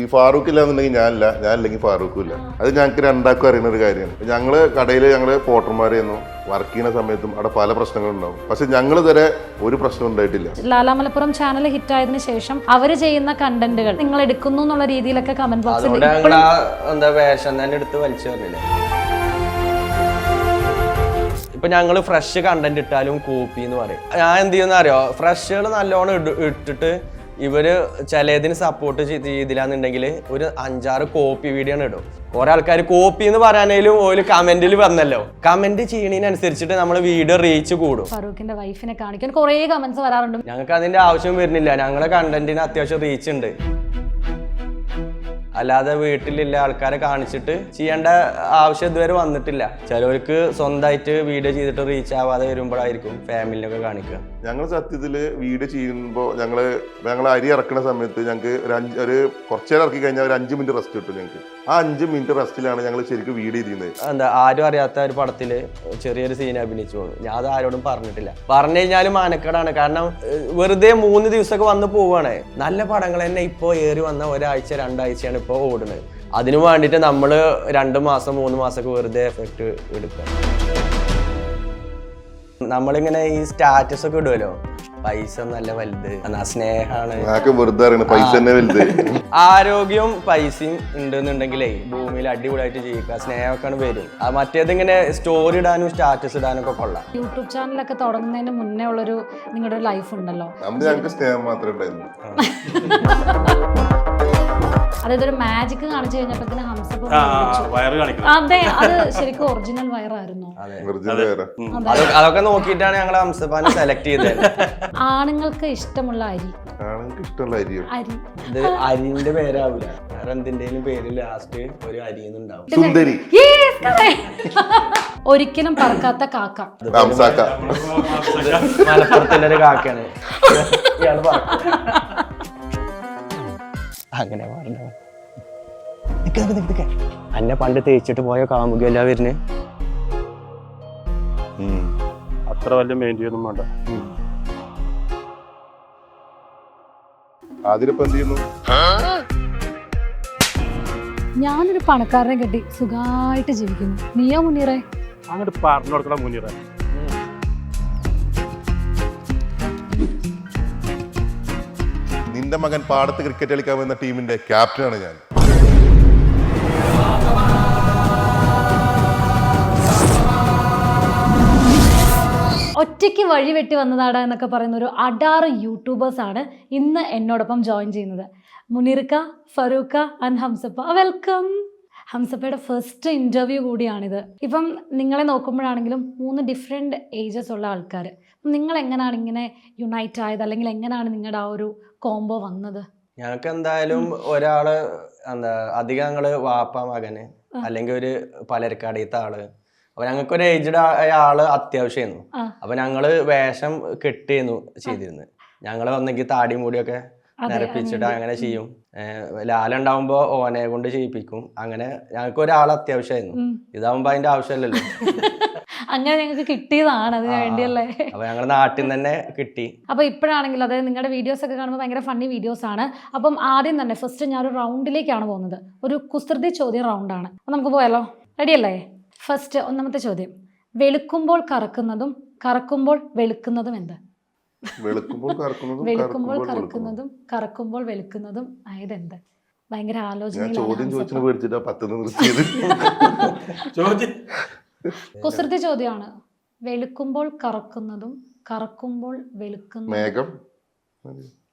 ഈ ഫാറൂഖ് ഇല്ലാന്നുണ്ടെങ്കിൽ ഞാനില്ല. ഞാനില്ലെങ്കിൽ ഫാറൂഖും ഇല്ല അത് ഞങ്ങൾക്ക് രണ്ടാക്കും അറിയുന്ന ഒരു കാര്യമാണ്. ഞങ്ങൾ കടയിൽ ഞങ്ങൾ പോട്ടർമാരെയെന്നു വർക്ക് ചെയ്യുന്ന സമയത്തും അവിടെ പല പ്രശ്നങ്ങളുണ്ടാവും പക്ഷെ ഞങ്ങൾ ഇതുവരെ ഒരു പ്രശ്നം ഉണ്ടായിട്ടില്ല. ലാലാമലപ്പുറം ചാനൽ ഹിറ്റ് ആയതിന് ശേഷം അവർ ചെയ്യുന്ന കണ്ടന്റുകൾ നിങ്ങൾ എടുക്കുന്നു എന്നുള്ള രീതിയിലൊക്കെ കമന്റ് ബോക്സിൽ ഞങ്ങൾ എന്താ വേഷം തന്നെ എടുത്ത് വലിച്ചു പറഞ്ഞില്ലേ? ഇപ്പൊ ഞങ്ങൾ ഫ്രഷ് കണ്ടന്റ് ഇട്ടാലും കോപ്പി എന്ന് പറയും. ഞാൻ എന്ത് ചെയ്യുന്ന അറിയോ? ഫ്രഷുകൾ നല്ലോണം ഇട്ടിട്ട് ഇവർ ചിലതിന് സപ്പോർട്ട് ചെയ്തില്ലാന്നുണ്ടെങ്കിൽ ഒരു അഞ്ചാറ് കോപ്പി വീഡിയോ ആണ് ഇടും. കുറെ ആൾക്കാർ കോപ്പി എന്ന് പറയാനേലും ഒരു കമന്റിൽ വന്നല്ലോ. കമന്റ് ചെയ്യണതിനനുസരിച്ചിട്ട് നമ്മൾ വീഡിയോ റീച്ച് കൂടും. ഫറൂഖിന്റെ വൈഫിനെ കാണിക്കാൻ കുറെ കമന്റ്സ് വരാറുണ്ട്. ഞങ്ങൾക്ക് അതിന്റെ ആവശ്യം വരുന്നില്ല. ഞങ്ങളുടെ കണ്ടന്റിന് അത്യാവശ്യം റീച്ച് ഉണ്ട്. അല്ലാതെ വീട്ടിലില്ല ആൾക്കാരെ കാണിച്ചിട്ട് ചെയ്യേണ്ട ആവശ്യം ഇതുവരെ വന്നിട്ടില്ല. ചിലവർക്ക് സ്വന്തമായിട്ട് വീഡിയോ ചെയ്തിട്ട് റീച്ച് ആവാതെ വരുമ്പോഴായിരിക്കും ഫാമിലിനൊക്കെ കാണിക്കുക. ഞങ്ങൾ സത്യത്തിൽ വീഡിയോ ചെയ്യുമ്പോൾ ഞങ്ങൾ ഞങ്ങൾ അരി ഇറക്കുന്ന സമയത്ത് ഞങ്ങൾക്ക് ഒരു അഞ്ച് ഒരു കുറച്ചേരം ഇറക്കി കഴിഞ്ഞാൽ ഒരു അഞ്ച് മിനിറ്റ് റെസ്റ്റ് കിട്ടും ഞങ്ങൾക്ക് ആ അഞ്ച് മിനിറ്റ് റെസ്റ്റിലാണ് ഞങ്ങൾ ശരിക്കും വീട് ചെയ്യുന്നത് എന്താ ആരും അറിയാത്ത ഒരു പടത്തിൽ ചെറിയൊരു സീൻ അഭിനയിച്ചു പോകുന്നു. ഞാൻ അത് ആരോടും പറഞ്ഞിട്ടില്ല. പറഞ്ഞു കഴിഞ്ഞാലും മാനക്കേടാണ്. കാരണം വെറുതെ മൂന്ന് ദിവസമൊക്കെ വന്ന് പോവാണ് നല്ല പടങ്ങൾ തന്നെ ഇപ്പോൾ ഏറി വന്ന ഒരാഴ്ച രണ്ടാഴ്ചയാണ് ഇപ്പോൾ ഓടുന്നത്. അതിനു വേണ്ടിയിട്ട് നമ്മൾ രണ്ട് മാസം മൂന്ന് മാസമൊക്കെ വെറുതെ എഫക്റ്റ് എടുക്കുക. നമ്മളിങ്ങനെ ഈ സ്റ്റാറ്റസ് ഒക്കെ ഇടുമല്ലോ പൈസ നല്ല വലുത്. എന്നാ സ്നേഹാണ്. ഞങ്ങൾക്ക് വെറുതെ അറിയണം പൈസ തന്നെ വലുത്. ആരോഗ്യവും പൈസയും ഉണ്ടെന്നുണ്ടെങ്കിലേ ഭൂമിയിൽ അടിപൊളിയായിട്ട് ജീവിക്കുക. സ്നേഹമൊക്കെ വരും. അത് മറ്റേതിങ്ങനെ സ്റ്റോറി ഇടാനും സ്റ്റാറ്റസ് ഇടാനും ഒക്കെ കൊള്ളാം. യൂട്യൂബ് ചാനലൊക്കെ തുടങ്ങുന്നതിന് മുന്നേ ഉള്ളൊരു നിങ്ങളുടെ ഒരു ലൈഫ് ഉണ്ടല്ലോ. നമ്മൾ ഞങ്ങൾക്ക് സ്നേഹം മാത്രമേ ഉണ്ടായിരുന്നു അതായത് ഒരു മാജിക് കാണിച്ചു കഴിഞ്ഞപ്പോഴത്തേന് ഹംസപ്പ് അതെ അത് ശരിക്കും ഒറിജിനൽ വയറായിരുന്നു. അതൊക്കെ അതൊക്കെ നോക്കിയിട്ടാണ് ഞങ്ങൾ ഹംസഫാനെ സെലക്ട് ചെയ്തത്. ആണുങ്ങൾക്ക് ഇഷ്ടമുള്ള അരി. ആണുങ്ങൾക്ക് ഇഷ്ടമുള്ള അരി അരി. ഇത് അരിന്റെ പേരാവില്ല വേറെ എന്തിന്റെയും പേര് ലാസ്റ്റ് ഒരു അരിന്നുണ്ടാവും. സുന്ദരി. ഒരിക്കലും പറക്കാത്ത കാക്ക. മലപ്പുറത്തിന്റെ ഒരു കാക്കയാണ്. പറക്കും. അങ്ങനെ പറഞ്ഞ അന്നെ പണ്ട് തേച്ചിട്ട് പോയ കാമുകല്ല വരുന്നേ അത്ര വലിയ മെയിൻ ഒന്നും വേണ്ട. അതിലിപ്പോ എന്ത് ചെയ്യുന്നു? ഞാനൊരു പണക്കാരനെ കെട്ടി സുഖമായിട്ട് ജീവിക്കുന്നു. നീയോ മുന്നീറേ അങ്ങോട്ട് പറഞ്ഞു കൊടുക്കണം മുനീറ. നിന്റെ മകൻ പാടത്ത് ക്രിക്കറ്റ് കളിക്കാൻ വന്ന ടീമിന്റെ ക്യാപ്റ്റനാണ് ഞാൻ. ഒറ്റയ്ക്ക് വഴി വെട്ടി വന്നതാടാ എന്നൊക്കെ പറയുന്ന ഒരു അടാറ് യൂട്യൂബേഴ്സ് ആണ് ഇന്ന് എന്നോടൊപ്പം ജോയിൻ ചെയ്യുന്നത്. മുനീർക്ക ഫറൂഖ ആൻഡ് ഹംസപ്പ വെൽക്കം ഹംസപ്പയുടെ ഫസ്റ്റ് ഇന്റർവ്യൂ കൂടിയാണിത്. ഇപ്പം നിങ്ങളെ നോക്കുമ്പോഴാണെങ്കിലും മൂന്ന് ഡിഫറെന്റ് ഏജസ് ഉള്ള ആൾക്കാർ നിങ്ങൾ എങ്ങനെയാണ് ഇങ്ങനെ യുണൈറ്റ് ആയത്? അല്ലെങ്കിൽ എങ്ങനെയാണ് നിങ്ങളുടെ ആ ഒരു കോംബോ വന്നത്? ഞങ്ങൾക്ക് എന്തായാലും ഒരാൾ എന്താ അധികം ഞങ്ങൾ വാപ്പ മകന് അല്ലെങ്കിൽ ഒരു പലരക്കടീത്ത ആൾ. അപ്പൊ ഞങ്ങൾക്ക് ഒരു ഏജ്ഡ് ആയ ആൾ അത്യാവശ്യമായിരുന്നു. അപ്പൊ ഞങ്ങൾ വേഷം കെട്ടിയിരുന്നു ചെയ്തിരുന്നു. ഞങ്ങൾ വന്നെങ്കിൽ താടി മൂടിയൊക്കെ നിരപ്പിച്ചിട്ട് അങ്ങനെ ചെയ്യും. ലാലുണ്ടാവുമ്പോ ഓനെ കൊണ്ട് ചെയ്യിപ്പിക്കും. അങ്ങനെ ഞങ്ങൾക്ക് ഒരാൾ അത്യാവശ്യമായിരുന്നു. ഇതാവുമ്പോ അതിന്റെ ആവശ്യമില്ലല്ലോ അങ്ങനെ ഞങ്ങൾക്ക് കിട്ടിയതാണ് അതിന്. വേണ്ടിയല്ലേ? അപ്പൊ ഞങ്ങളുടെ നാട്ടിൽ നിന്ന് തന്നെ കിട്ടി. അപ്പൊ ഇപ്പോഴാണെങ്കിൽ അതായത് നിങ്ങളുടെ വീഡിയോസ് ഒക്കെ കാണുമ്പോൾ ഭയങ്കര ഫണ്ണി വീഡിയോസ് ആണ്. അപ്പം ആദ്യം തന്നെ ഫസ്റ്റ് ഞാൻ ഒരു റൗണ്ടിലേക്കാണ് പോകുന്നത്. ഒരു കുസൃതി ചോദ്യം റൗണ്ടാണ് അപ്പം നമുക്ക് പോയാലോ? റെഡിയല്ലേ ഫസ്റ്റ് ഒന്നാമത്തെ ചോദ്യം. വെളുക്കുമ്പോൾ കറക്കുന്നതും കറക്കുമ്പോൾ വെളുക്കുന്നതും എന്ത്? വെളുക്കുമ്പോൾ കറക്കുന്നതും വെളുക്കുമ്പോൾ കറക്കുമ്പോൾ വെളുക്കുന്നതും. കറക്കുന്നതും കറക്കുമ്പോൾ വെളുക്കുന്നതും ആയത് എന്ത്? ഭയങ്കര ആലോചന ചോദ്യം. ചോദിച്ചു പേടിച്ചിട്ടാ പത്തുനിന്ന് നിർത്തിയത്. ചോദ്യം കുസൃതി ചോദ്യമാണ്. വെളുക്കുമ്പോൾ കറക്കുന്നതും കറക്കുമ്പോൾ വെളുക്കുന്നതും മേഘം?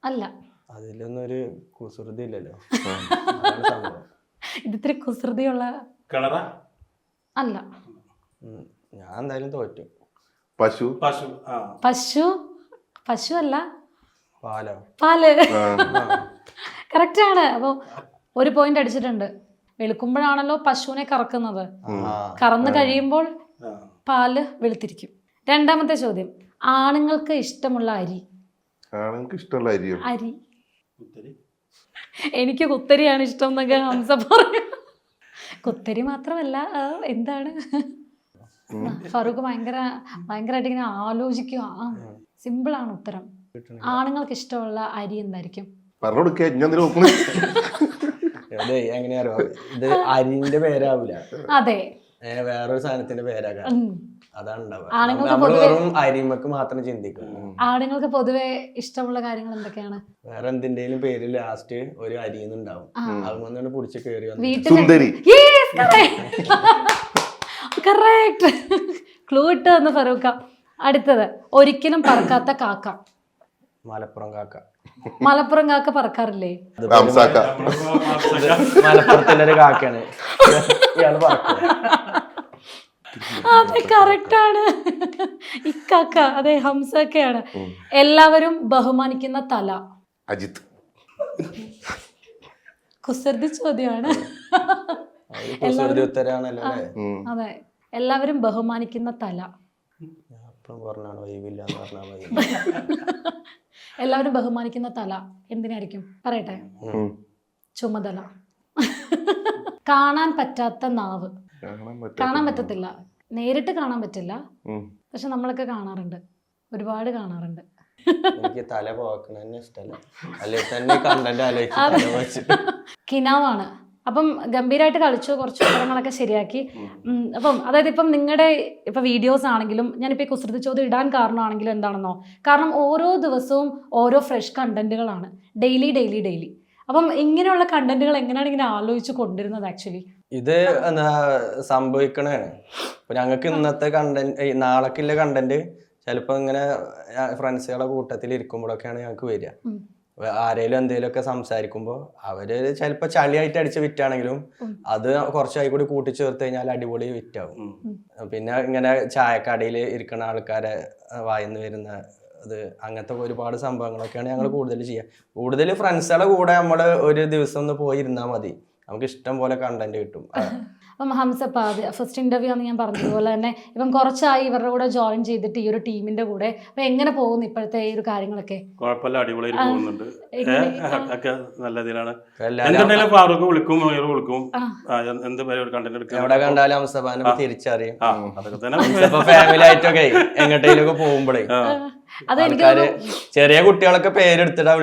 അല്ല. അതിലൊന്നും ഒരു കുസൃതി ഇല്ലല്ലോ. ഇതിത്തിരി കുസൃതിയുള്ള കളറ? അല്ല. ഞാൻ എന്തായാലും തോറ്റു. പശു? പശു പശു? പശു അല്ല. പാലോ? പാൽ. കറക്റ്റ് ആണ്. അപ്പോൾ ഒരു പോയിന്റ് അടിച്ചിട്ടുണ്ട്. വെളുക്കുമ്പോഴാണല്ലോ പശുവിനെ കറക്കുന്നത്. കറന്നു കഴിയുമ്പോൾ. പാൽ വെളുത്തിരിക്കും. രണ്ടാമത്തെ ചോദ്യം ആണുങ്ങൾക്ക് ഇഷ്ടമുള്ള അരി? ആണുങ്ങൾക്ക് ഇഷ്ടമുള്ള അരി. അരി. എനിക്ക് കുത്തരിയാണ് ഇഷ്ടം എന്നൊക്കെ ഹംസ പറഞ്ഞു കുത്തരി മാത്രമല്ല എന്താണ്? ഫറൂഖ് ഭയങ്കര ഭയങ്കരമായിട്ട് ഇങ്ങനെ ആലോചിക്കുക. ആ സിമ്പിളാണ് ഉത്തരം. ആണുങ്ങൾക്ക് ഇഷ്ടമുള്ള അരി എന്തായിരിക്കും? പറഞ്ഞു കൊടുക്കുക അതെ എങ്ങനെയാ അറിയോ ഇത് അരിന്റെ പേരാവില്ല അതെ. വേറൊരു സാധനത്തിന്റെ പേരാകാം ഉം. അതാണ് ഉണ്ടാവുക ആണുങ്ങൾക്ക് പൊതുവെ- വെറും അരിമക്ക് മാത്രം ചിന്തിക്കും ആണുങ്ങൾക്ക് പൊതുവെ ഇഷ്ടമുള്ള കാര്യങ്ങൾ എന്തൊക്കെയാണ്? വേറെ എന്തിന്റെയും പേര് ലാസ്റ്റ് ഒരു അരിന്നുണ്ടാവും. അത് വന്നിട്ട് പിടിച്ച് കയറി വന്നു വീട്ടിൽ സുന്ദരി. കറക്റ്റ് ക്ലൂ ഇട്ട് തന്നു ഫറൂഖ. അടുത്തത് ഒരിക്കലും പറക്കാത്ത കാക്ക. മലപ്പുറം കാക്ക. മലപ്പുറം കാക്ക പറക്കാറില്ലേ? റംസാക്ക ഒരു കാക്കയാണ്. ഇയാൾ പറക്കും. അതെ കറക്റ്റാണ് ആണ്. ഇക്കാക്ക അതെ ഹംസക്കയാണ്. എല്ലാവരും ബഹുമാനിക്കുന്ന തല. അജിത് കുസൃതി ചോദ്യമാണ്. അത് കുസൃതി ഉത്തരാണല്ലോ അതെ എല്ലാവരും ബഹുമാനിക്കുന്ന തല. എപ്പോഴും പറഞ്ഞാണ് വൈവില്ല എന്ന് പറഞ്ഞാൽ മതി. എല്ലാവരും ബഹുമാനിക്കുന്ന തല എന്തിനായിരിക്കും? പറയട്ടെ. ചുമതല. കാണാൻ പറ്റാത്ത നാവ്. കാണാൻ കാണാൻ പറ്റാത്ത പറ്റത്തില്ല. നേരിട്ട് കാണാൻ പറ്റില്ല. പക്ഷെ നമ്മളൊക്കെ കാണാറുണ്ട്. ഒരുപാട് കാണാറുണ്ട്. എനിക്ക് തല പോക്കണ തന്നെ ഇഷ്ടമല്ല അല്ലെ തന്നെ കണ്ടന്റ് ആലോചിച്ചു തല കിനാവാണ്. അപ്പം ഗംഭീരമായിട്ട് കളിച്ചു കുറച്ച് ഉത്തരങ്ങളൊക്കെ ശരിയാക്കി. അപ്പം അതായത് ഇപ്പം നിങ്ങളുടെ ഇപ്പം വീഡിയോസ് ആണെങ്കിലും ഞാനിപ്പോൾ കുസൃതി ചോദ്യം ഇടാൻ കാരണമാണെങ്കിലും എന്താണെന്നോ കാരണം ഓരോ ദിവസവും ഓരോ ഫ്രഷ് കണ്ടന്റുകളാണ് ഡെയിലി ഡെയിലി ഡെയിലി അപ്പം ഇങ്ങനെയുള്ള കണ്ടന്റുകൾ എങ്ങനെയാണ് ഇങ്ങനെ ആലോചിച്ച് കൊണ്ടിരുന്നത് ആക്ച്വലി ഇത് എന്താ സംഭവിക്കണേ ഇപ്പൊ ഞങ്ങൾക്ക് ഇന്നത്തെ കണ്ടന്റ് നാളേക്കുള്ള കണ്ടന്റ് ചിലപ്പോ ഇങ്ങനെ ഫ്രണ്ട്സുകളെ കൂട്ടത്തിൽ ഇരിക്കുമ്പോഴൊക്കെയാണ് ഞങ്ങൾക്ക് വരിക. ഒക്കെ എന്തെങ്കിലുമൊക്കെ സംസാരിക്കുമ്പോൾ അവർ ചിലപ്പോൾ ചളിയായിട്ട് അടിച്ച് വിറ്റാണെങ്കിലും അത് കുറച്ചായി കൂടി കൂട്ടിച്ചേർത്ത് കഴിഞ്ഞാൽ അടിപൊളി വിറ്റാവും. പിന്നെ ഇങ്ങനെ ചായക്കടയിൽ ഇരിക്കുന്ന ആൾക്കാരെ വായിന്ന് വരുന്ന അത് അങ്ങനത്തെ ഒരുപാട് സംഭവങ്ങളൊക്കെയാണ് ഞങ്ങൾ കൂടുതൽ ചെയ്യുക കൂടുതൽ ഫ്രണ്ട്സുകളെ കൂടെ നമ്മൾ ഒരു ദിവസം ഒന്ന് പോയിരുന്നാൽ മതി. നമുക്ക് ഇഷ്ടം പോലെ കണ്ടന്റ് കിട്ടും. അപ്പം ഹംസപ്പ ഫസ്റ്റ് ഇന്റർവ്യൂ ആണെന്ന് ഞാൻ പറഞ്ഞതുപോലെ തന്നെ ഇപ്പം കുറച്ചായി ഇവരുടെ കൂടെ ജോയിൻ ചെയ്തിട്ട് ഈ ഒരു ടീമിന്റെ കൂടെ. അപ്പം എങ്ങനെ പോകുന്നു ഇപ്പോഴത്തെ ഈ ഒരു കാര്യങ്ങളൊക്കെ? കുഴപ്പമില്ല അടിപൊളിയായിട്ട് പോകുന്നുണ്ട്. ഒക്കെ നല്ല ഇതിലാണ് എല്ലാവരും എന്തുണ്ടെങ്കിലും ഫാറൂഖ് വിളിക്കും മൊയ്യർ വിളിക്കും. ആ. ആ, എന്ത് എന്ത് പരിപാടി കണ്ടന്റ് എവിടെ കണ്ടാലും ഹംസഭാനെ തിരിച്ചറിയും. അതൊക്കെ തന്നെ ഫാമിലി ആയിട്ടൊക്കെ എങ്ങോട്ടേലൊക്കെ പോകുമ്പോഴേ. അത് എനിക്ക് ചെറിയ കുട്ടികളൊക്കെ പേരെടുത്തിട്ടാ.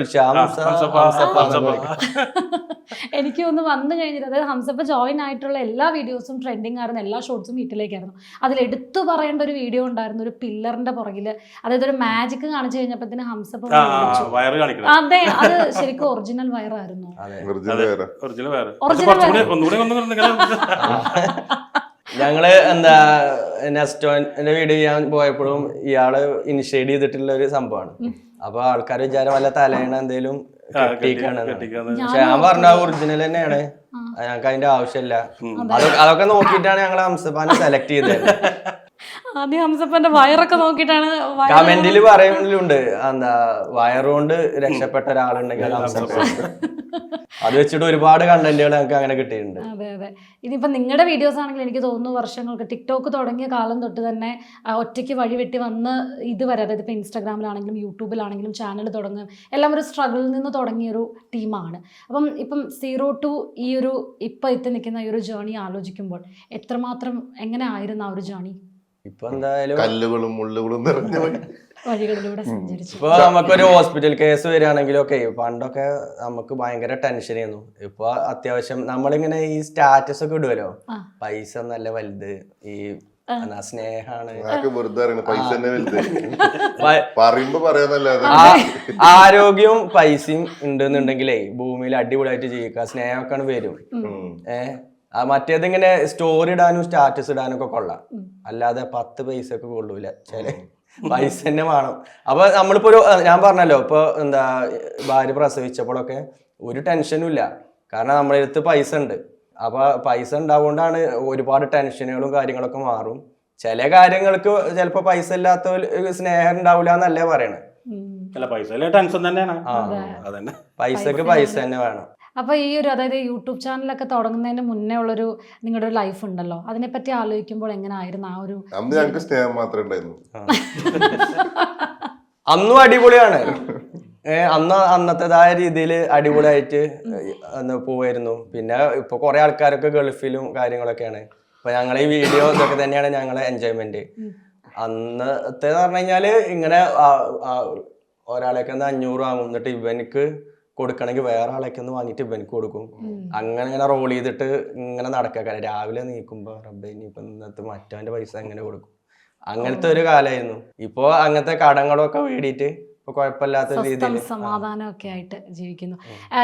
എനിക്ക് ഒന്ന് വന്നു കഴിഞ്ഞിട്ട് അതായത് ഹംസപ്പ ജോയിൻ ആയിട്ടുള്ള എല്ലാ വീഡിയോസും ട്രെൻഡിങ് ആയിരുന്നു എല്ലാ ഷോർട്സും വീട്ടിലേക്കായിരുന്നു. അതിൽ എടുത്തു പറയേണ്ട ഒരു വീഡിയോ ഉണ്ടായിരുന്നു ഒരു പില്ലറിന്റെ പുറകിൽ അതായത് ഒരു മാജിക് കാണിച്ചു കഴിഞ്ഞപ്പോഴത്തേന് ഹംസപ്പ അതെ അത് ശരിക്കും ഒറിജിനൽ വയറായിരുന്നു. അതെ. ഒറിജിനൽ അതെ. ഞങ്ങൾ എന്താ നെസ്റ്റോന്റെ വീഡിയോ ചെയ്യാൻ പോയപ്പോഴും ഇയാൾ ഇനിഷ്യേറ്റ് ചെയ്തിട്ടുള്ള ഒരു സംഭവമാണ്. അപ്പൊ ആൾക്കാർ വിചാരം വല്ല തലേണ എന്തേലും പക്ഷെ ഞാൻ പറഞ്ഞ ഒറിജിനൽ തന്നെയാണ്. ഞങ്ങൾക്ക് അതിന്റെ ആവശ്യമില്ല. അതൊക്കെ നോക്കിയിട്ടാണ് ഞങ്ങൾ ഹംസപ്പാനെ സെലക്ട് ചെയ്തത്. ആദ്യം ഹംസപ്പന്റെ വയറൊക്കെ നോക്കിയിട്ടാണ് കമന്റിൽ പറയുന്നുണ്ട്. എന്താ വയറുകൊണ്ട് രക്ഷപ്പെട്ട ഒരാളുണ്ടെങ്കിൽ ഹംസപ്പ അത് വെച്ചിട്ട് ഒരുപാട് കണ്ടന്റുകൾ ഞങ്ങൾക്ക് അങ്ങനെ കിട്ടിയിട്ടുണ്ട്. അതെ അതെ. ഇനിയിപ്പോൾ നിങ്ങളുടെ വീഡിയോസ് ആണെങ്കിൽ എനിക്ക് തോന്നുന്നു വർഷങ്ങൾക്ക് ടിക്ടോക്ക് തുടങ്ങിയ കാലം തൊട്ട് തന്നെ ഒറ്റയ്ക്ക് വഴി വെട്ടി വന്ന് ഇതുവരെ അതായത് ഇപ്പോൾ ഇൻസ്റ്റാഗ്രാമിലാണെങ്കിലും യൂട്യൂബിലാണെങ്കിലും ചാനൽ തുടങ്ങും എല്ലാം ഒരു സ്ട്രഗിളിൽ നിന്ന് തുടങ്ങിയൊരു ടീമാണ് അപ്പം ഇപ്പം സീറോ ടു ഈ ഒരു ഇപ്പം എത്തി നിൽക്കുന്ന ഈ ഒരു ജേണി ആലോചിക്കുമ്പോൾ എത്രമാത്രം എങ്ങനെ ആയിരുന്നു ആ ഒരു ജേണി ഇപ്പൊ എന്തായാലും കല്ലുകളും മുള്ളുകളും നിറഞ്ഞ വഴി. വഴികളിലൂടെ സഞ്ചരിച്ചു. ഇപ്പൊ നമുക്കൊരു ഹോസ്പിറ്റൽ കേസ് വരികയാണെങ്കിലും ഒക്കെ പണ്ടൊക്കെ നമുക്ക് ഭയങ്കര ടെൻഷൻ ആയിരുന്നു. ഇപ്പൊ അത്യാവശ്യം നമ്മളിങ്ങനെ ഈ സ്റ്റാറ്റസ് ഒക്കെ ഇടുവല്ലോ. പൈസ നല്ല വലുത്. ഈ സ്നേഹാണ്. ആരോഗ്യവും പൈസയും ഉണ്ടെന്നുണ്ടെങ്കിലേ ഭൂമിയിൽ അടിപൊളിയായിട്ട് ജീവിക്കുക സ്നേഹമൊക്കെ വരും. ഏഹ് മറ്റേതിങ്ങനെ സ്റ്റോറി ഇടാനും സ്റ്റാറ്റസ് ഇടാനും ഒക്കെ കൊള്ളാം. അല്ലാതെ പത്ത് പൈസ ഒക്കെ കൊള്ളൂല. ചില പൈസ തന്നെ വേണം. അപ്പൊ നമ്മളിപ്പോ ഒരു ഞാൻ പറഞ്ഞല്ലോ ഇപ്പൊ എന്താ ഭാര്യ പ്രസവിച്ചപ്പോഴൊക്കെ ഒരു ടെൻഷനും ഇല്ല. കാരണം നമ്മുടെ അടുത്ത് പൈസ ഉണ്ട്. അപ്പൊ പൈസ ഉണ്ടാവുകൊണ്ടാണ് ഒരുപാട് ടെൻഷനുകളും കാര്യങ്ങളൊക്കെ മാറും. ചില കാര്യങ്ങൾക്ക് ചിലപ്പോ പൈസ ഇല്ലാത്ത സ്നേഹം ഉണ്ടാവില്ല എന്നല്ലേ പറയണേ. പൈസ ടെൻഷൻ തന്നെയാണ്. പൈസക്ക് പൈസ തന്നെ വേണം. അപ്പോൾ ഈ ഒരു അതായത് യൂട്യൂബ് ചാനലൊക്കെ തുടങ്ങുന്നതിന് മുന്നേ ഉള്ളൊരു നിങ്ങളുടെ ഒരു ലൈഫ് ഉണ്ടല്ലോ. അതിനെപ്പറ്റി ആലോചിക്കുമ്പോൾ എങ്ങനെ ആയിരുന്നു ആ ഒരു അന്ന് ഞങ്ങൾക്ക് സ്നേഹം മാത്രമേ ഉണ്ടായിരുന്നു. അന്നും അടിപൊളിയാണ്. അന്ന് അന്നത്തേതായ രീതിയിൽ അടിപൊളിയായിട്ട് അന്ന് പോവായിരുന്നു. പിന്നെ ഇപ്പൊ കുറെ ആൾക്കാരൊക്കെ ഗൾഫിലും കാര്യങ്ങളൊക്കെയാണ്. അപ്പൊ ഞങ്ങളെ ഈ വീഡിയോ ഇതൊക്കെ തന്നെയാണ് ഞങ്ങളെ എൻജോയ്മെന്റ് അന്നത്തെ പറഞ്ഞു കഴിഞ്ഞാൽ ഇങ്ങനെ ഒരാളേക്ക് അഞ്ഞൂറ് വാങ്ങും. എന്നിട്ട് ഇവനിക്ക് കൊടുക്കണമെങ്കിൽ വേറെ ആളൊക്കെ ഒന്ന് വാങ്ങിയിട്ട് ഇവനക്ക് കൊടുക്കും. അങ്ങനെ ഇങ്ങനെ റോൾ ചെയ്തിട്ട് ഇങ്ങനെ നടക്കുക രാവിലെ നീക്കുമ്പോ റബ്ബെ ഇനിയിപ്പോ ഇന്നത്തെ മറ്റവന്റെ പൈസ എങ്ങനെ കൊടുക്കും? അങ്ങനത്തെ ഒരു കാലമായിരുന്നു. ഇപ്പോ അങ്ങനത്തെ കടങ്ങളൊക്കെ വേടിയിട്ട് കുഴപ്പമില്ലാത്ത സ്വസ്ഥം രീതിയിൽ സമാധാനം ഒക്കെ ആയിട്ട് ജീവിക്കുന്നു.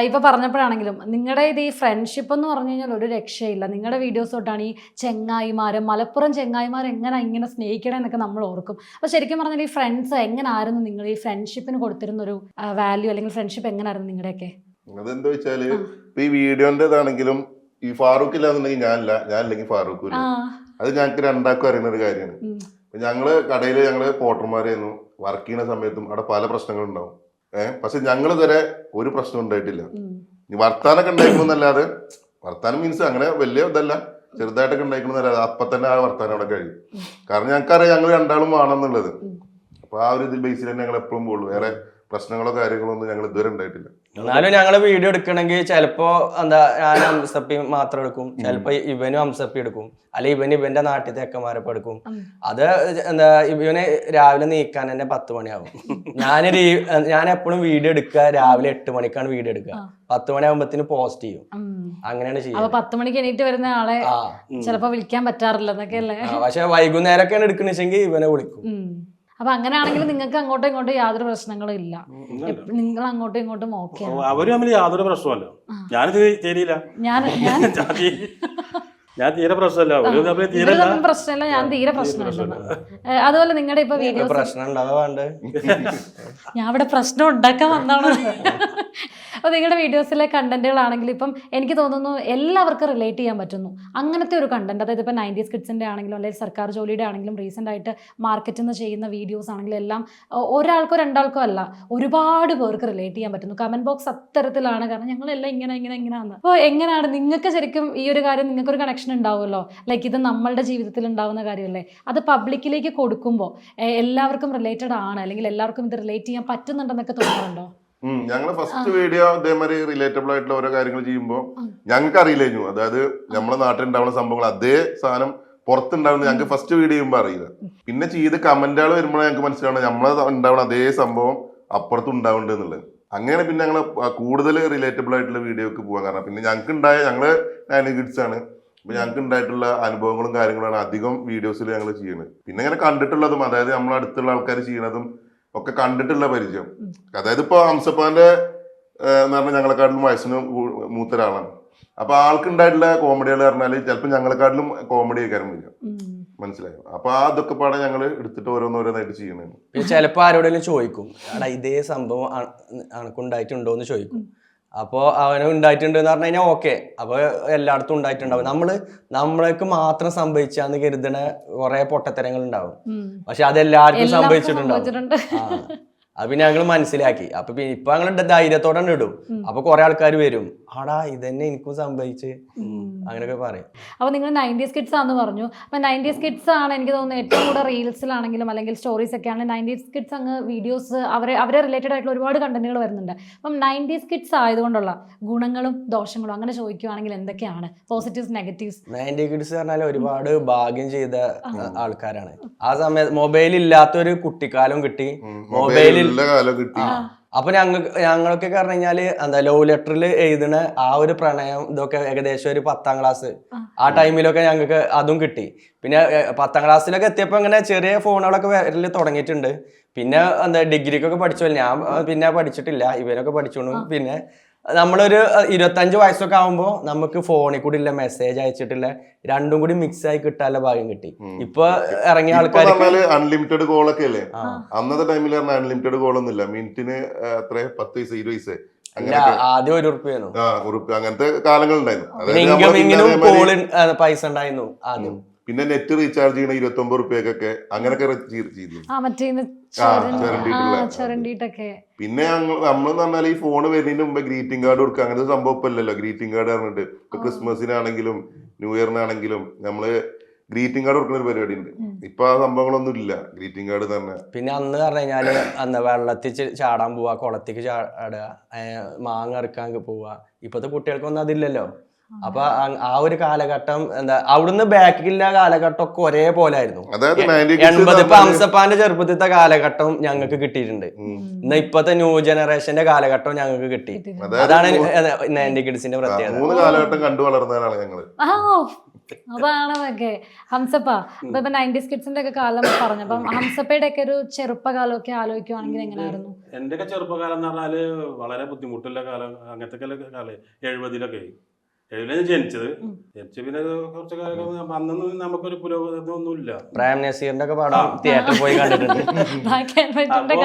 ഇപ്പൊ പറഞ്ഞപ്പോഴാണെങ്കിലും നിങ്ങളുടെ ഇത് ഈ ഫ്രണ്ട്ഷിപ്പ് എന്ന് പറഞ്ഞു കഴിഞ്ഞാൽ ഒരു രക്ഷയില്ല. നിങ്ങളുടെ വീഡിയോസ് തൊട്ടാണ് ഈ ചെങ്ങായിമാര് മലപ്പുറം ചെങ്ങായിമാർ എങ്ങനെ ഇങ്ങനെ സ്നേഹിക്കണേ എന്നൊക്കെ നമ്മൾ ഓർക്കും. അപ്പൊ ശരിക്കും പറഞ്ഞാൽ ഈ ഫ്രണ്ട്സ് എങ്ങനായിരുന്നു നിങ്ങൾ ഈ ഫ്രണ്ട്ഷിപ്പിന് കൊടുത്തിരുന്ന ഒരു വാല്യൂ അല്ലെങ്കിൽ ഫ്രണ്ട്ഷിപ്പ് എങ്ങനായിരുന്നു നിങ്ങളുടെയൊക്കെ അതെന്താ വെച്ചാൽ ഇപ്പൊ ഈ വീഡിയോന്റെ ഇതാണെങ്കിലും ഈ ഫാറൂഖ് ഇല്ലാന്നുണ്ടെങ്കിൽ ഞാനില്ല. ഞാനില്ലെങ്കിൽ ഫാറൂഖ് അത് ഞങ്ങൾക്ക് രണ്ടാക്കും അറിയുന്ന ഒരു കാര്യമാണ്. ഞങ്ങൾ കടയിൽ ഞങ്ങൾ പോട്ടർമാരായിരുന്നു വർക്ക് ചെയ്യുന്ന സമയത്തും അവിടെ പല പ്രശ്നങ്ങളുണ്ടാവും. ഏഹ് പക്ഷെ ഞങ്ങൾ ഇതുവരെ ഒരു പ്രശ്നം ഉണ്ടായിട്ടില്ല. വർത്താനൊക്കെ ഉണ്ടായിക്കുന്നല്ലാതെ വർത്താനം മീൻസ് അങ്ങനെ വലിയ ഇതല്ല. ചെറുതായിട്ടൊക്കെ ഉണ്ടായിക്കുന്നല്ലാതെ അപ്പൊ തന്നെ ആ വർത്താനം അവിടെ കഴിയും. കാരണം ഞങ്ങൾക്കറിയാം ഞങ്ങൾ രണ്ടാളും വേണമെന്നുള്ളത്. അപ്പൊ ആ ഒരു ഇതിൽ ബേസിൽ തന്നെ ഞങ്ങൾ എപ്പോഴും പോകുള്ളൂ വേറെ പ്രശ്നങ്ങളോ കാര്യങ്ങളോ ഒന്നും ഞങ്ങൾ ഇതുവരെ ഉണ്ടായിട്ടില്ല. എന്നാലും ഞങ്ങൾ വീഡിയോ എടുക്കണമെങ്കിൽ ചിലപ്പോ എന്താ ഞാൻ അംസപ്പി മാത്രം എടുക്കും. ചിലപ്പോ ഇവനും അംസപ്പി എടുക്കും. അല്ലെ ഇവൻ ഇവന്റെ നാട്ടിൽ തേക്കന്മാരെ എടുക്കും. അത് എന്താ ഇവന് രാവിലെ നീക്കാൻ തന്നെ പത്ത് മണിയാവും. ഞാൻ ഞാൻ എപ്പോഴും വീഡിയോ എടുക്കുക രാവിലെ എട്ട് മണിക്കാണ് വീഡിയോ എടുക്കുക. പത്ത് മണിയാകുമ്പത്തിന് പോസ്റ്റ് ചെയ്യും. അങ്ങനെയാണ് ചെയ്യുന്നത്. പത്ത് മണിക്ക് എണീറ്റ് വരുന്ന ആളെ ചിലപ്പോ വിളിക്കാൻ പറ്റാറില്ല പക്ഷെ വൈകുന്നേരമൊക്കെയാണ് എടുക്കണെച്ചെങ്കിൽ ഇവനെ വിളിക്കും. അപ്പൊ അങ്ങനെയാണെങ്കിൽ നിങ്ങൾക്ക് അങ്ങോട്ടും ഇങ്ങോട്ടും യാതൊരു പ്രശ്നങ്ങളും ഇല്ല. നിങ്ങൾ അങ്ങോട്ടും ഇങ്ങോട്ടും ഓക്കെ അവർ തമ്മിൽ യാതൊരു പ്രശ്നമല്ല ഞാനിത് ഞാൻ ഞാൻ ഞാൻ തീരെ പ്രശ്നമല്ല. തീരെ പ്രശ്നമില്ല ഞാൻ തീരെ പ്രശ്നമില്ല. അതുപോലെ നിങ്ങളുടെ ഇപ്പൊ വീഡിയോസ് പ്രശ്നം ഉണ്ടാവാണ്ട് ഞാൻ ഇവിടെ പ്രശ്നം ഉണ്ടാക്കാൻ വന്നാണ് അപ്പോൾ നിങ്ങളുടെ വീഡിയോസിലെ കണ്ടന്റുകൾ ആണെങ്കിൽ ഇപ്പം എനിക്ക് തോന്നുന്നു എല്ലാവർക്കും റിലേറ്റ് ചെയ്യാൻ പറ്റുന്നു. അങ്ങനത്തെ ഒരു കണ്ടന്റ് അതായത് ഇപ്പം നയന്റീസ് കിഡ്സിന്റെ ആണെങ്കിലും അല്ലെങ്കിൽ സർക്കാർ ജോലിയുടെ ആണെങ്കിലും റീസെന്റ് ആയിട്ട് മാർക്കറ്റിൽ നിന്ന് ചെയ്യുന്ന വീഡിയോസ് ആണെങ്കിലും എല്ലാം ഒരാൾക്കോ രണ്ടാൾക്കോ അല്ല ഒരുപാട് പേർക്ക് റിലേറ്റ് ചെയ്യാൻ പറ്റുന്നു. കമന്റ് ബോക്സ് അത്തരത്തിലാണ്. കാരണം ഞങ്ങളെല്ലാം ഇങ്ങനെ ഇങ്ങനെ ഇങ്ങനെയാണ് അപ്പോൾ എങ്ങനെയാണ് നിങ്ങൾക്ക് ശരിക്കും ഈ ഒരു കാര്യം നിങ്ങൾക്കൊരു കണക്ഷൻ ഉണ്ടാവുമല്ലോ ലൈക്ക് ഇത് നമ്മളുടെ ജീവിതത്തിൽ ഉണ്ടാവുന്ന കാര്യമല്ലേ? അത് പബ്ലിക്കിലേക്ക് കൊടുക്കുമ്പോൾ എല്ലാവർക്കും റിലേറ്റഡ് ആണ് അല്ലെങ്കിൽ എല്ലാവർക്കും ഇത് റിലേറ്റ് ചെയ്യാൻ പറ്റുന്നുണ്ടെന്നൊക്കെ തോന്നുന്നുണ്ടോ ഞങ്ങൾ ഫസ്റ്റ് വീഡിയോ അതേമാതിരി റിലേറ്റബിൾ ആയിട്ടുള്ള ഓരോ കാര്യങ്ങൾ ചെയ്യുമ്പോൾ. ഞങ്ങൾക്ക് അറിയില്ലായിരുന്നു അതായത് നമ്മുടെ നാട്ടിൽ ഉണ്ടാവുന്ന സംഭവങ്ങൾ അതേ സാധനം പുറത്തുണ്ടാവുന്ന ഞങ്ങൾക്ക് ഫസ്റ്റ് വീഡിയോ ചെയ്യുമ്പോൾ അറിയില്ല. പിന്നെ ചെയ്ത് കമന്റുകൾ വരുമ്പോഴാണ് ഞങ്ങൾക്ക് മനസ്സിലാവണം നമ്മളെ ഉണ്ടാവുന്ന അതേ സംഭവം അപ്പുറത്തും ഉണ്ടാവുന്നുണ്ട് എന്നുള്ളത്. അങ്ങനെയാണ് പിന്നെ ഞങ്ങൾ കൂടുതൽ റിലേറ്റബിൾ ആയിട്ടുള്ള വീഡിയോക്ക് പോകാൻ കാരണം. പിന്നെ ഞങ്ങൾക്ക് ഉണ്ടായ ഞങ്ങൾ നയൻ കിഡ്സ് ആണ്. അപ്പൊ ഞങ്ങൾക്ക് ഉണ്ടായിട്ടുള്ള അനുഭവങ്ങളും കാര്യങ്ങളാണ് അധികം വീഡിയോസിൽ ഞങ്ങൾ ചെയ്യുന്നത് പിന്നെ ഇങ്ങനെ കണ്ടിട്ടുള്ളതും അതായത് നമ്മളെ അടുത്തുള്ള ആൾക്കാർ ചെയ്യണതും ഒക്കെ കണ്ടിട്ടുള്ള പരിചയം. അതായത് ഇപ്പൊ ഹംസപ്പാന്റെ എന്ന് പറഞ്ഞാൽ ഞങ്ങളെക്കാട്ടിലും വയസ്സിന് മൂത്തൊരാളാണ്. അപ്പൊ ആൾക്ക് ഉണ്ടായിട്ടുള്ള കോമഡികൾ പറഞ്ഞാൽ ചിലപ്പോൾ ഞങ്ങളെക്കാട്ടിലും കോമഡി ആയിക്കാരം വരിക. മനസ്സിലായോ? അപ്പൊ അതൊക്കെ പാടെ ഞങ്ങൾ എടുത്തിട്ട് ഓരോന്നോരോന്നായിട്ട് ചെയ്യണേ ചിലപ്പോ ആരോടെങ്കിലും ചോദിക്കും ഇതേ സംഭവം അണക്കുണ്ടായിട്ടുണ്ടോ എന്ന് ചോദിക്കും. അപ്പോൾ അവന് ഉണ്ടായിട്ടുണ്ട് എന്ന് പറഞ്ഞു കഴിഞ്ഞാൽ ഓക്കെ അപ്പോൾ എല്ലായിടത്തും ഉണ്ടായിട്ടുണ്ടാവും. നമ്മൾ നമ്മളേക്ക് മാത്രം സംഭവിച്ചാന്ന് കരുതണ കുറെ പൊട്ടത്തരങ്ങൾ ഉണ്ടാവും. പക്ഷെ അതെല്ലാവർക്കും സംഭവിച്ചിട്ടുണ്ടാവും. അത് പിന്നെ ഞങ്ങൾ മനസ്സിലാക്കി. അപ്പൊ പിന്നെ ഇപ്പൊ ഞങ്ങൾ ധൈര്യത്തോടെ ഇടും. അപ്പൊ കുറെ ആൾക്കാർ വരും. ആടാ ഇതന്നെ എനിക്കും സംഭവിച്ച്. അങ്ങനെയൊക്കെ പറയും. അപ്പൊ നിങ്ങൾ നയന്റീസ് കിഡ്സ് ആണെന്ന് പറഞ്ഞു. അപ്പൊ നയന്റീസ് കിഡ്സ് ആണ് എനിക്ക് തോന്നുന്നത് ഏറ്റവും കൂടുതൽ റീൽസിലാണെങ്കിലും അല്ലെങ്കിൽ സ്റ്റോറീസ് ഒക്കെ ആണ് നയന്റീസ് കിഡ്സ് അങ്ങ് വീഡിയോസ് അവരെ അവരെ റിലേറ്റഡ് ആയിട്ടുള്ള ഒരുപാട് കണ്ടന്റുകൾ വരുന്നുണ്ട്. അപ്പം നയന്റീസ് കിഡ്സ് ആയതുകൊണ്ടുള്ള ഗുണങ്ങളും ദോഷങ്ങളും അങ്ങനെ ചോദിക്കുകയാണെങ്കിൽ എന്തൊക്കെയാണ്? പോസിറ്റീവ്സ് നെഗറ്റീവ്സ് നയന്റി കിഡ്സ് പറഞ്ഞാൽ ഒരുപാട് ഭാഗ്യം ചെയ്ത ആൾക്കാരാണ്. ആ സമയത്ത് മൊബൈൽ ഇല്ലാത്തൊരു കുട്ടിക്കാലം കിട്ടി. മൊബൈലിൽ കാലം കിട്ടി. അപ്പൊ ഞങ്ങൾക്ക് ഞങ്ങളൊക്കെ പറഞ്ഞു കഴിഞ്ഞാൽ എന്താ ലവ് ലെറ്ററിൽ എഴുതുന്ന ആ ഒരു പ്രണയം ഇതൊക്കെ ഏകദേശം ഒരു പത്താം ക്ലാസ്. ആ. ടൈമിലൊക്കെ ഞങ്ങൾക്ക് അതും കിട്ടി. പിന്നെ ഏ, പത്താം ക്ലാസ്സിലൊക്കെ എത്തിയപ്പോ ഇങ്ങനെ ചെറിയ ഫോണുകളൊക്കെ വരൽ തുടങ്ങിയിട്ടുണ്ട്. പിന്നെ എന്താ ഡിഗ്രിക്കൊക്കെ പഠിച്ചു ഞാൻ ആ, പിന്നെ പഠിച്ചിട്ടില്ല. ഇവരൊക്കെ പഠിച്ചോണു പിന്നെ നമ്മളൊരു ഇരുപത്തഞ്ച് വയസ്സൊക്കെ ആകുമ്പോൾ നമുക്ക് ഫോണിൽ കൂടി ഇല്ല മെസ്സേജ് അയച്ചിട്ടില്ല. രണ്ടും കൂടി മിക്സ് ആയി കിട്ടാനുള്ള ഭാഗ്യം കിട്ടി. ഇപ്പൊ ഇറങ്ങിയ ആൾക്കാർ അൺലിമിറ്റഡ് കോളൊക്കെ അല്ലേ? അന്നത്തെ ടൈമിൽ അൺലിമിറ്റഡ് കോൾ ഒന്നുമില്ല മിനിറ്റിന് എത്ര പത്ത് പൈസ ഇരുപത് പൈസ. ആദ്യം ഒരു ഉറുപ്പിയായിരുന്നു ആ ഉറുപ്പ് അങ്ങനത്തെ കാലങ്ങളുണ്ടായിരുന്നു പൈസ ഉണ്ടായിരുന്നു ആദ്യം. പിന്നെ നെറ്റ് റീചാർജ് ചെയ്യണ ഇരുപത്തി ഒമ്പത് റുപ്യക്കൊക്കെ. ചുരണ്ടിയിട്ടൊക്കെ. പിന്നെ നമ്മൾ പറഞ്ഞാൽ ഈ ഫോൺ വരുന്നതിന് മുമ്പ് ഗ്രീറ്റിംഗ് കാർഡ് കൊടുക്കുക. അങ്ങനത്തെ സംഭവം ഇപ്പൊ ഇല്ലല്ലോ. ഗ്രീറ്റിംഗ് കാർഡ് പറഞ്ഞിട്ട് ഇപ്പൊ ക്രിസ്മസിനാണെങ്കിലും ന്യൂ ഇയറിനാണെങ്കിലും നമ്മൾ ഗ്രീറ്റിംഗ് കാർഡ് കൊടുക്കുന്ന ഒരു പരിപാടി ഉണ്ട്. ഇപ്പൊ ആ സംഭവങ്ങളൊന്നും ഇല്ല. ഗ്രീറ്റിംഗ് കാർഡ് തന്നെ. പിന്നെ അന്ന് പറഞ്ഞു കഴിഞ്ഞാൽ അന്ന് വെള്ളത്തിൽ ചാടാൻ പോവാ കുളത്തേക്ക് ചാടുക മാങ്ങ ഇറക്കാൻ പോവാ. ഇപ്പത്തെ കുട്ടികൾക്കൊന്നും അതില്ലല്ലോ. അപ്പൊ ആ- ഒരു കാലഘട്ടം എന്താ അവിടുന്ന് ബാക്കിലുള്ള കാലഘട്ടം ഒക്കെ ഒരേപോലെ ആയിരുന്നു അതായത് 90 എൺപത് ഇപ്പൊ അംസപ്പാന്റെ ഹംസപ്പാന്റെ ചെറുപ്പത്തിലത്തെ കാലഘട്ടം ഞങ്ങൾക്ക് കിട്ടിയിട്ടുണ്ട്. എന്നാ ഇന്ന് ഇപ്പത്തെ ന്യൂ ജനറേഷന്റെ കാലഘട്ടം ഞങ്ങൾക്ക് കിട്ടി. അതാണ് നയന്റി കിഡ്സിന്റെ പ്രത്യേകത. മൂന്ന് കാലഘട്ടം കണ്ടു വളർന്നവരാണ് ഞങ്ങൾ. ആ അതാണതൊക്കെ. ഹംസപ്പ അപ്പൊ ഇപ്പൊ നയന്റീസ് കിഡ്സിന്റെ ഒക്കെ കാലം പറഞ്ഞു അപ്പം ഹംസപ്പയുടെ ഒക്കെ ഒരു ചെറുപ്പകാലമൊക്കെ ആലോചിക്കുവാണെങ്കിൽ എങ്ങനെയായിരുന്നു? എന്റെയൊക്കെ ചെറുപ്പകാലം എന്ന് പറഞ്ഞാൽ വളരെ ബുദ്ധിമുട്ടുള്ള കാലം അങ്ങനത്തെ കാലം എഴുപതിലൊക്കെ എഴുപതിലാണ് ജനിച്ചത്? ജനിച്ച പിന്നെ ഒരു കുറച്ച് കാലം അന്നൊന്നും നമുക്കൊരു പുരോഗതി ഒന്നുമില്ല പ്രേം നസീറിന്റെ ഒക്കെ പടം തിയേറ്ററിൽ പോയി കണ്ടിട്ടുണ്ട്. അപ്പോ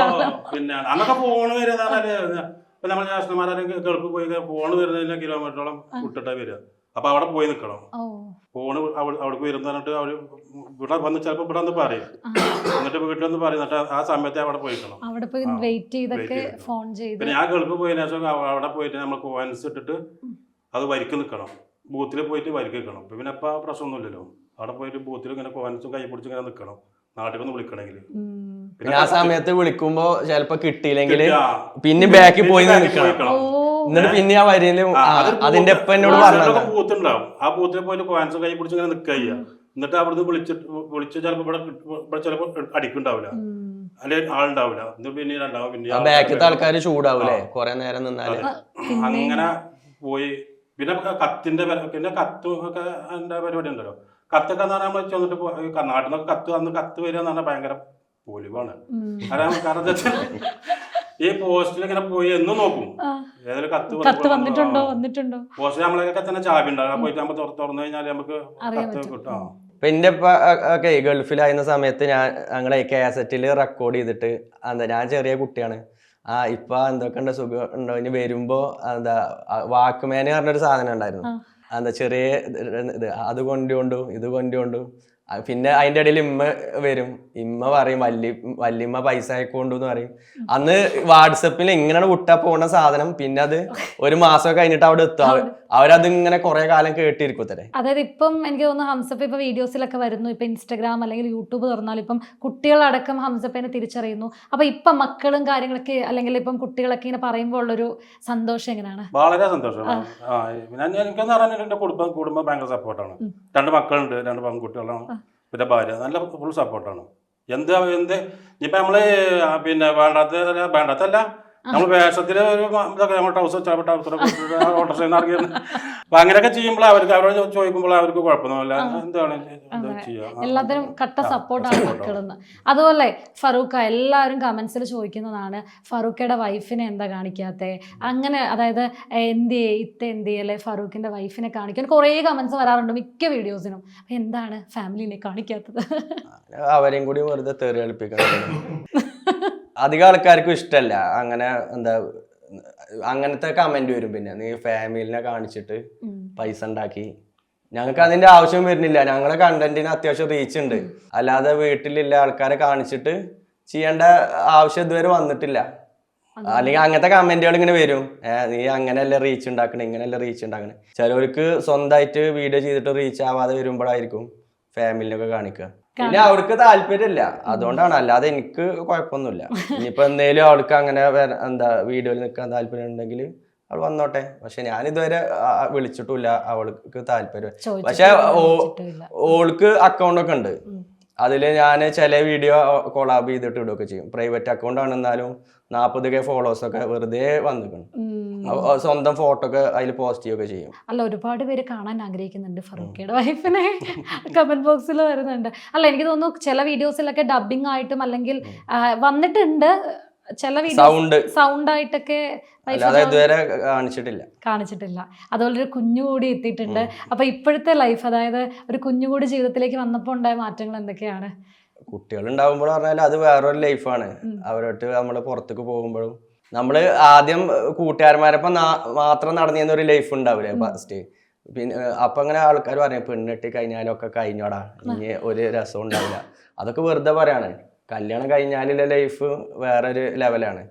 പിന്നെ അന്നൊക്കെ ഫോണ് പറഞ്ഞാൽ ഇപ്പൊ നമ്മുടെ ജാസ്റ്റർമാരെ ഗൾഫ് പോയി ഫോണ് വരുന്നതിന് കിലോമീറ്ററോളം വിട്ടിട്ടാ വരിക. അപ്പൊ അവിടെ പോയി നിൽക്കണം ഓ. ഫോണ് അവിടെ പോയി പറഞ്ഞിട്ട് അവർ ഇവിടെ വന്ന് ചിലപ്പോ ഇവിടെ പറയും. എന്നിട്ട് വീട്ടിൽ ഒന്ന് പറയും. എന്നിട്ട് ആ സമയത്ത് അവിടെ പോയിക്കണം അവിടെ പോയി വെയിറ്റ് ചെയ്തൊക്കെ ഫോൺ ചെയ്ത്. പിന്നെ ഞാൻ ഗൾഫ് പോയതിനു ശേഷം അവിടെ പോയിട്ട് നമ്മൾ കോയിൻസ് ഇട്ടിട്ട് അത് വരിക്ക് നിൽക്കണം. ബൂത്തിൽ പോയിട്ട് വരിക്ക് നിൽക്കണം. ഇപ്പം പിന്നെ ആ പ്രശ്നമൊന്നുമില്ലല്ലോ. അവിടെ പോയിട്ട് ബൂത്തിൽ ഇങ്ങനെ കോയിൻസും കൈ പിടിച്ച് ഇങ്ങനെ നിൽക്കണം. നാട്ടിലൊന്ന് വിളിക്കണമെങ്കിൽ. പിന്നെ ആ സമയത്ത് വിളിക്കുമ്പോ ചിലപ്പോ കിട്ടിയില്ലെങ്കിൽ പിന്നെ ബാക്കിൽ പോയി നിൽക്കണം. എന്നിട്ട് പിന്നെ ആ വരിയിലും അതിന്റെ ഒപ്പം എന്നോട് പറഞ്ഞത്. ബൂത്ത് ഉണ്ടാവും ആ ബൂത്തിൽ പോയിട്ട് കോയിൻസും കൈ പിടിച്ച് ഇങ്ങനെ നിൽക്കുക എന്നിട്ട് അവിടുന്ന് വിളിച്ചിട്ട് വിളിച്ച് ചിലപ്പോൾ ഇവിടെ ഇവിടെ ചിലപ്പോൾ അടിക്കുണ്ടാവില്ല. അല്ലെങ്കിൽ ആളുണ്ടാവില്ല. എന്നിട്ട് പിന്നെ രണ്ടാവും പിന്നെ ബാക്കിലത്തെ ആൾക്കാർ ചൂടാവൂലേ? കൊറേ നേരം നിന്നാൽ പിന്നെ അങ്ങനെ പോയി പിന്നെ കത്തിന്റെ പിന്നെ കത്ത് ഒക്കെ എന്റെ പരിപാടി ഉണ്ടല്ലോ. കത്തൊക്കെ എന്ന് പറഞ്ഞാൽ നമ്മൾ ചെന്നിട്ട് പോ- നാട്ടിൽ നിന്നൊക്കെ കത്ത് അന്ന് കത്ത് വരിക എന്ന് പറഞ്ഞാൽ ഭയങ്കര പൊലിവാണ്. കാരണം ഈ പോസ്റ്റിൽ ഇങ്ങനെ പോയി എന്നും നോക്കും. ഏതൊരു കത്ത് കത്ത് വന്നിട്ടുണ്ടോ? വന്നിട്ടുണ്ടോ? പോസ്റ്റിൽ നമ്മളൊക്കെ തന്നെ ചാവി ഉണ്ടാകും പോയിട്ട് നമ്മൾ തുറന്നു കഴിഞ്ഞാൽ നമുക്ക് കത്ത്. കിട്ടും. ഇപ്പൊ ഒക്കെ ഗൾഫിലായിരുന്ന സമയത്ത് ഞാൻ ഞങ്ങളെ കാസറ്റിൽ റെക്കോർഡ് ചെയ്തിട്ട് എന്താ ഞാൻ ചെറിയ കുട്ടിയാണ്. ആ ഇപ്പൊ എന്തൊക്കെ സുഖം ഉണ്ടോ? ഇനി വരുമ്പോ എന്താ വാക്ക്മാന് പറഞ്ഞൊരു സാധനം ഉണ്ടായിരുന്നു. എന്താ ചെറിയ ഇത് അത് കൊണ്ടുകൊണ്ടു ഇത് കൊണ്ടുകൊണ്ടു. പിന്നെ അതിന്റെ ഇടയിൽ ഇമ്മ വരും. ഇമ്മ പറയും വല്യ വല്യമ്മ പൈസ അയക്കൊണ്ടു എന്ന് പറയും. അന്ന് വാട്സപ്പിൽ ഇങ്ങനെയാണ് വിട്ടാ പോണ സാധനം. പിന്നെ അത് ഒരു മാസം കഴിഞ്ഞിട്ട് അവിടെ എത്തും. അവ- അവരത് ഇങ്ങനെ കുറെ കാലം കേട്ടിരിക്കുത്തരെ അതായത് ഇപ്പം എനിക്ക് തോന്നുന്നു ഹംസപ്പ ഇപ്പൊ വീഡിയോസിലൊക്കെ വരുന്നു. ഇപ്പൊ ഇൻസ്റ്റാഗ്രാം അല്ലെങ്കിൽ യൂട്യൂബ് തുറന്നാൽ ഇപ്പം കുട്ടികളടക്കം ഹംസപ്പേനെ തിരിച്ചറിയുന്നു. അപ്പൊ ഇപ്പൊ മക്കളും കാര്യങ്ങളൊക്കെ അല്ലെങ്കിൽ ഇപ്പം കുട്ടികളൊക്കെ ഇങ്ങനെ പറയുമ്പോൾ ഉള്ളൊരു സന്തോഷം എങ്ങനെയാണ്? വളരെ സന്തോഷം. ആ. ഞാൻ എനിക്കെന്ന് കുടുംബം കുടുംബം ഭയങ്കര സപ്പോർട്ടാണ് രണ്ട് മക്കളുണ്ട് രണ്ട് പെൺകുട്ടികളാണ്. പിന്നെ ഭാര്യ നല്ല ഫുൾ സപ്പോർട്ടാണ് എന്ത് എന്ത് ഇപ്പം നമ്മൾ പിന്നെ വേണ്ടാത്ത വേണ്ടാത്തല്ല നമ്മൾ വേഷത്തിൽ ഒരു ഇതൊക്കെ നമ്മൾ ട്രൗസർ ചിലപ്പോൾ നിന്ന് ഇറങ്ങി അപ്പൊ അങ്ങനെയൊക്കെ ചെയ്യുമ്പോൾ അവർക്ക് അവരോട് ചോദിക്കുമ്പോൾ അവർക്ക് കുഴപ്പമൊന്നുമില്ല. എന്താണ് എല്ലാത്തിനും കട്ട സപ്പോർട്ടാണ്. മക്കളെന്ന് അതുപോലെ ഫറൂഖ എല്ലാവരും കമന്റ്സിൽ ചോദിക്കുന്നതാണ് ഫറൂഖയുടെ വൈഫിനെ എന്താ കാണിക്കാത്തെ? അങ്ങനെ അതായത് എന്ത് ഇത്ത എന്ത് അല്ലെ ഫറൂഖിന്റെ വൈഫിനെ കാണിക്കാൻ കുറേ കമന്റ്സ് വരാറുണ്ട് മിക്ക വീഡിയോസിനും അപ്പൊ എന്താണ് ഫാമിലിനെ കാണിക്കാത്തത്? അവരെയും കൂടി വെറുതെ തെറി കളിപ്പിക്കണം അധികം ആൾക്കാർക്കും ഇഷ്ടമല്ല അങ്ങനെ എന്താ അങ്ങനത്തെ കമന്റ് വരും. പിന്നെ നീ ഫാമിലിനെ കാണിച്ചിട്ട്. പൈസ ഉണ്ടാക്കി. ഞങ്ങൾക്ക് അതിന്റെ ആവശ്യം വരുന്നില്ല. ഞങ്ങളെ കണ്ടന്റിന് അത്യാവശ്യം റീച്ച് ഉണ്ട്. അല്ലാതെ വീട്ടിലില്ല ആൾക്കാരെ കാണിച്ചിട്ട് ചെയ്യേണ്ട ആവശ്യം ഇതുവരെ വന്നിട്ടില്ല. അല്ലെങ്കിൽ അങ്ങനത്തെ കമന്റുകൾ ഇങ്ങനെ വരും. നീ അങ്ങനെയല്ല റീച്ച് ഉണ്ടാക്കണേ? ഇങ്ങനെയല്ല റീച്ച് ഉണ്ടാക്കണേ? ചിലവർക്ക് സ്വന്തമായിട്ട് വീഡിയോ ചെയ്തിട്ട് റീച്ച് ആവാതെ വരുമ്പോഴായിരിക്കും ഫാമിലിനൊക്കെ കാണിക്കുക. പിന്നെ അവർക്ക് താല്പര്യമില്ല. അതുകൊണ്ടാണ്. അല്ലാതെ എനിക്ക് കുഴപ്പമൊന്നുമില്ല. ഇനിയിപ്പോ എന്തേലും അവൾക്ക് അങ്ങനെ എന്താ വീഡിയോയിൽ നിൽക്കാൻ താല്പര്യം ഉണ്ടെങ്കിൽ അവൾ വന്നോട്ടെ. പക്ഷെ ഞാൻ ഇതുവരെ വിളിച്ചിട്ടില്ല അവൾക്ക് താല്പര്യം. പക്ഷെ ഓൾക്ക് അക്കൗണ്ട് ഒക്കെ ഉണ്ട്. അതിൽ അതിൽ ഞാൻ ചില വീഡിയോ കൊളാബ് ചെയ്തിട്ട് ഇടുകയൊക്കെ ചെയ്യും. പ്രൈവറ്റ് അക്കൗണ്ട് ആണെന്നാലും നാൽപ്പത് കെ ഫോളോവേഴ്സ് ഒക്കെ വെറുതെ വന്നിക്കണം ഉം. സ്വന്തം ഫോട്ടോ ഒക്കെ അതിൽ പോസ്റ്റ് ചെയ്യുകയൊക്കെ ചെയ്യും. അല്ല ഒരുപാട് പേര് കാണാൻ ആഗ്രഹിക്കുന്നുണ്ട് ഫറൂഖയുടെ വൈഫിനെ. കമന്റ് ബോക്സിൽ വരുന്നുണ്ട്. അല്ല എനിക്ക് തോന്നുന്നു ചില വീഡിയോസിലൊക്കെ ഡബിങ് ആയിട്ടും അല്ലെങ്കിൽ വന്നിട്ടുണ്ട്. ചില സൗണ്ട്. സൗണ്ട് ആയിട്ടൊക്കെ ഇതുവരെ കാണിച്ചിട്ടില്ല. കാണിച്ചിട്ടില്ല. അതുപോലെ ഒരു കുഞ്ഞു കൂടി എത്തിയിട്ടുണ്ട്. അപ്പൊ ഇപ്പോഴത്തെ ലൈഫ് അതായത് ഒരു കുഞ്ഞു കൂടി ജീവിതത്തിലേക്ക് വന്നപ്പോൾ ഉണ്ടായ മാറ്റങ്ങൾ എന്തൊക്കെയാണ്? കുട്ടികൾ ഉണ്ടാവുമ്പോൾ പറഞ്ഞാൽ അത് വേറൊരു ലൈഫാണ്. അവരോട്ട് നമ്മൾ പുറത്തേക്ക് പോകുമ്പോഴും നമ്മൾ ആദ്യം കൂട്ടുകാരന്മാരൊപ്പം നാ- മാത്രം നടന്നിരുന്ന ഒരു ലൈഫ് ഉണ്ടാവില്ലേ ഫസ്റ്റ് പിന്നെ അപ്പൊ അങ്ങനെ ആൾക്കാർ പറയും പെണ്ണിട്ട് കഴിഞ്ഞാലൊക്കെ കഴിഞ്ഞോടാ. ഇനി ഒരു രസം ഉണ്ടാവില്ല. അതൊക്കെ വെറുതെ പറയാണ്. കല്യാണം കഴിഞ്ഞാലുള്ള ലൈഫ് വേറൊരു ലെവലാണ്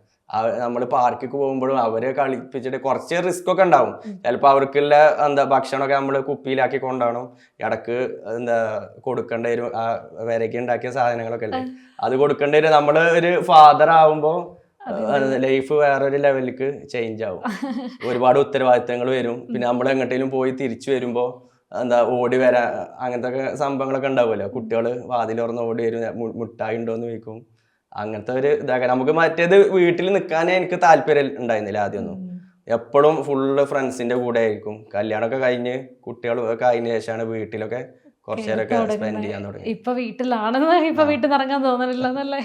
നമ്മൾ പാർക്കിൽ പോകുമ്പോഴും അവരെ കളിപ്പിച്ചിട്ട് കുറച്ച് റിസ്ക് ഒക്കെ ഉണ്ടാവും. ചിലപ്പോൾ അവർക്കുള്ള എന്താ ഭക്ഷണമൊക്കെ നമ്മൾ കുപ്പിയിലാക്കി കൊണ്ടാണോ ഇടയ്ക്ക് എന്താ കൊടുക്കേണ്ട വരും ആ വിരകി ഉണ്ടാക്കിയ സാധനങ്ങളൊക്കെ അല്ലേ? അത് കൊടുക്കേണ്ടി വരും. നമ്മൾ ഒരു ഫാദർ ആവുമ്പോൾ ലൈഫ് വേറൊരു ലെവലിലേക്ക് ചേഞ്ച് ആവും. ഒരുപാട് ഉത്തരവാദിത്തങ്ങൾ വരും. പിന്നെ നമ്മൾ എങ്ങോട്ടേലും പോയി തിരിച്ചു വരുമ്പോൾ എന്താ ഓടി വരാ അങ്ങനത്തെ ഒക്കെ സംഭവങ്ങളൊക്കെ ഉണ്ടാവുമല്ലോ. കുട്ടികൾ വാതിൽ തുറന്ന് ഓടി വരും മുട്ടായി ഉണ്ടോന്ന് ചോദിക്കും. അങ്ങനത്തെ ഒരു ഇതാക്കാൻ നമുക്ക് മറ്റേത് വീട്ടിൽ നിൽക്കാനേ എനിക്ക് താല്പര്യം ഉണ്ടായിരുന്നില്ല ആദ്യമൊന്നും. എപ്പോഴും ഫുള്ള് ഫ്രണ്ട്സിന്റെ കൂടെ ആയിരിക്കും. കല്യാണമൊക്കെ കഴിഞ്ഞ് കുട്ടികളൊക്കെ അതിന് ശേഷമാണ് വീട്ടിലൊക്കെ കുറച്ചേരൊക്കെ സ്പെൻഡ് ചെയ്യാൻ തുടങ്ങി ഇപ്പൊ വീട്ടിലാണെന്ന് ഇപ്പൊ വീട്ടിൽ നിറങ്ങാൻ ഇറങ്ങാൻ തോന്നണില്ല എന്നല്ലേ?